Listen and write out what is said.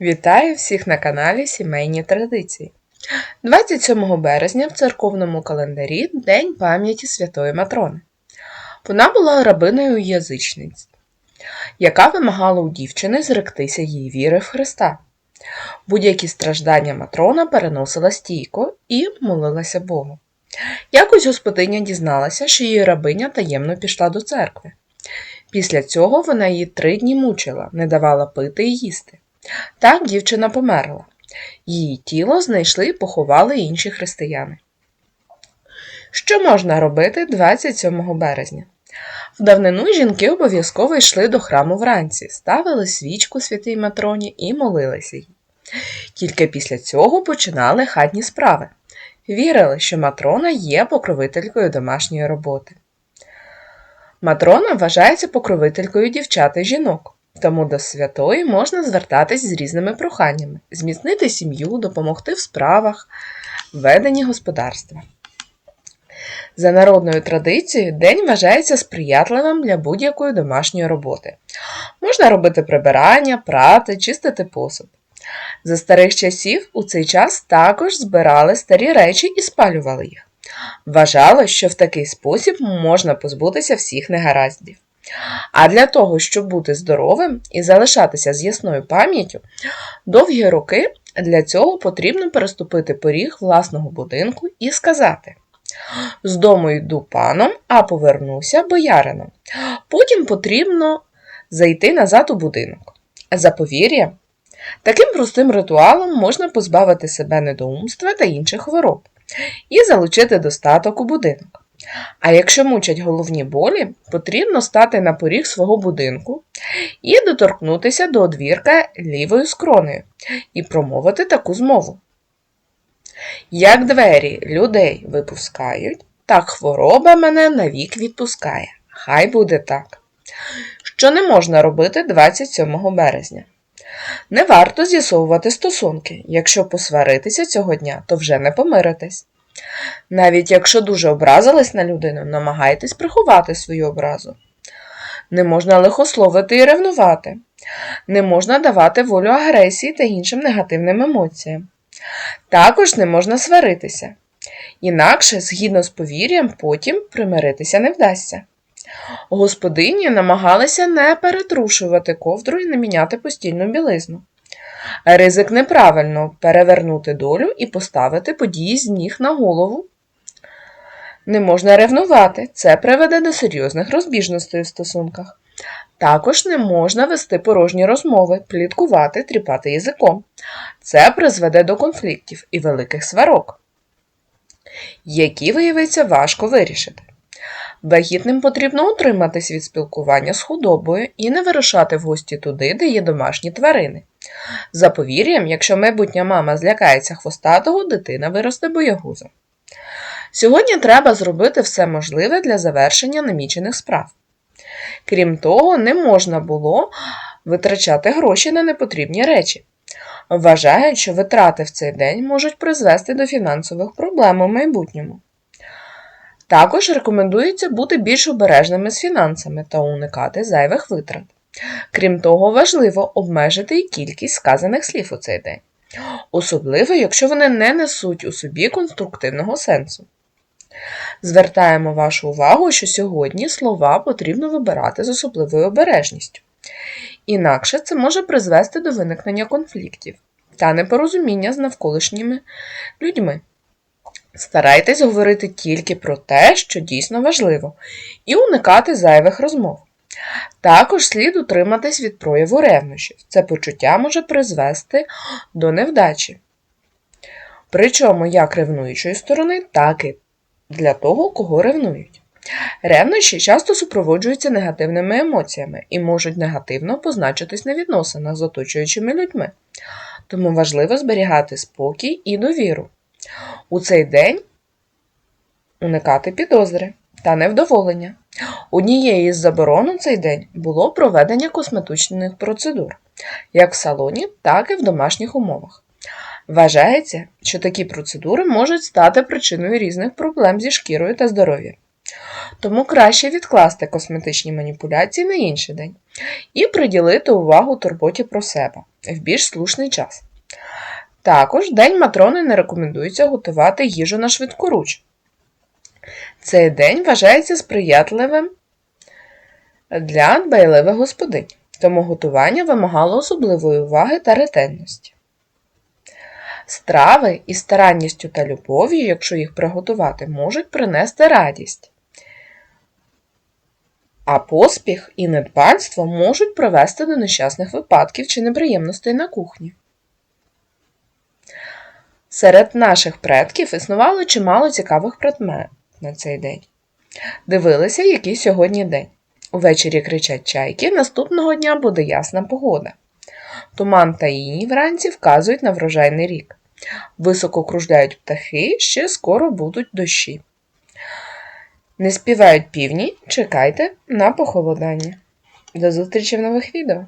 Вітаю всіх на каналі Сімейні Традиції. 27 березня в церковному календарі День пам'яті Святої Матрони. Вона була рабиною язичниць, яка вимагала у дівчини зректися її віри в Христа. Будь-які страждання Матрона переносила стійко і молилася Богу. Якось господиня дізналася, що її рабиня таємно пішла до церкви. Після цього вона її три дні мучила, не давала пити і їсти. Так дівчина померла. Її тіло знайшли і поховали інші християни. Що можна робити 27 березня? В давнину жінки обов'язково йшли до храму вранці, ставили свічку святій Матроні і молилися їй. Тільки після цього починали хатні справи. Вірили, що Матрона є покровителькою домашньої роботи. Матрона вважається покровителькою дівчат і жінок. Тому до святої можна звертатись з різними проханнями, зміцнити сім'ю, допомогти в справах, веденні господарства. За народною традицією, день вважається сприятливим для будь-якої домашньої роботи. Можна робити прибирання, прати, чистити посуд. За старих часів у цей час також збирали старі речі і спалювали їх. Вважалось, що в такий спосіб можна позбутися всіх негараздів. А для того, щоб бути здоровим і залишатися з ясною пам'яттю, довгі роки для цього потрібно переступити поріг власного будинку і сказати: З дому йду паном, а повернуся боярином. Потім потрібно зайти назад у будинок. За повір'ям, таким простим ритуалом можна позбавити себе недоумства та інших хвороб і залучити достаток у будинок. А якщо мучать головні болі, потрібно стати на поріг свого будинку і доторкнутися до одвірка лівою скронею і промовити таку змову. Як двері людей випускають, так хвороба мене навік відпускає. Хай буде так. Що не можна робити 27 березня. Не варто з'ясовувати стосунки. Якщо посваритися цього дня, то вже не помиритесь. Навіть якщо дуже образились на людину, намагайтесь приховати свою образу. Не можна лихословити і ревнувати. Не можна давати волю агресії та іншим негативним емоціям. Також не можна сваритися. Інакше, згідно з повір'ям, потім примиритися не вдасться. Господині намагалися не перетрушувати ковдру і не міняти постільну білизну. Ризик неправильно перевернути долю і поставити події з ніг на голову. Не можна ревнувати, це приведе до серйозних розбіжностей у стосунках. Також не можна вести порожні розмови, пліткувати, тріпати язиком. Це призведе до конфліктів і великих сварок, які виявиться важко вирішити. Вагітним потрібно утриматись від спілкування з худобою і не вирушати в гості туди, де є домашні тварини. За повір'ям, якщо майбутня мама злякається хвостатого, дитина виросте боягузом. Сьогодні треба зробити все можливе для завершення намічених справ. Крім того, не можна було витрачати гроші на непотрібні речі. Вважають, що витрати в цей день можуть призвести до фінансових проблем у майбутньому. Також рекомендується бути більш обережними з фінансами та уникати зайвих витрат. Крім того, важливо обмежити і кількість сказаних слів у цей день, особливо, якщо вони не несуть у собі конструктивного сенсу. Звертаємо вашу увагу, що сьогодні слова потрібно вибирати з особливою обережністю. Інакше це може призвести до виникнення конфліктів та непорозуміння з навколишніми людьми. Старайтесь говорити тільки про те, що дійсно важливо, і уникати зайвих розмов. Також слід утриматись від прояву ревнощів. Це почуття може призвести до невдачі. Причому як ревнуючої сторони, так і для того, кого ревнують. Ревнощі часто супроводжуються негативними емоціями і можуть негативно позначитись на відносинах з оточуючими людьми. Тому важливо зберігати спокій і довіру. У цей день уникати підозри та невдоволення. Однією із заборон у цей день було проведення косметичних процедур, як в салоні, так і в домашніх умовах. Вважається, що такі процедури можуть стати причиною різних проблем зі шкірою та здоров'ям. Тому краще відкласти косметичні маніпуляції на інший день і приділити увагу турботі про себе в більш слушний час. Також День Матрони не рекомендується готувати їжу на швидкоруч. Цей день вважається сприятливим для дбайливих господинь, тому готування вимагало особливої уваги та ретельності. Страви із старанністю та любов'ю, якщо їх приготувати, можуть принести радість. А поспіх і недбальство можуть привести до нещасних випадків чи неприємностей на кухні. Серед наших предків існувало чимало цікавих предметів на цей день. Дивилися, який сьогодні день. Увечері кричать чайки, наступного дня буде ясна погода. Туман та іній вранці вказують на врожайний рік. Високо кружляють птахи, ще скоро будуть дощі. Не співають півні, чекайте на похолодання. До зустрічі в нових відео!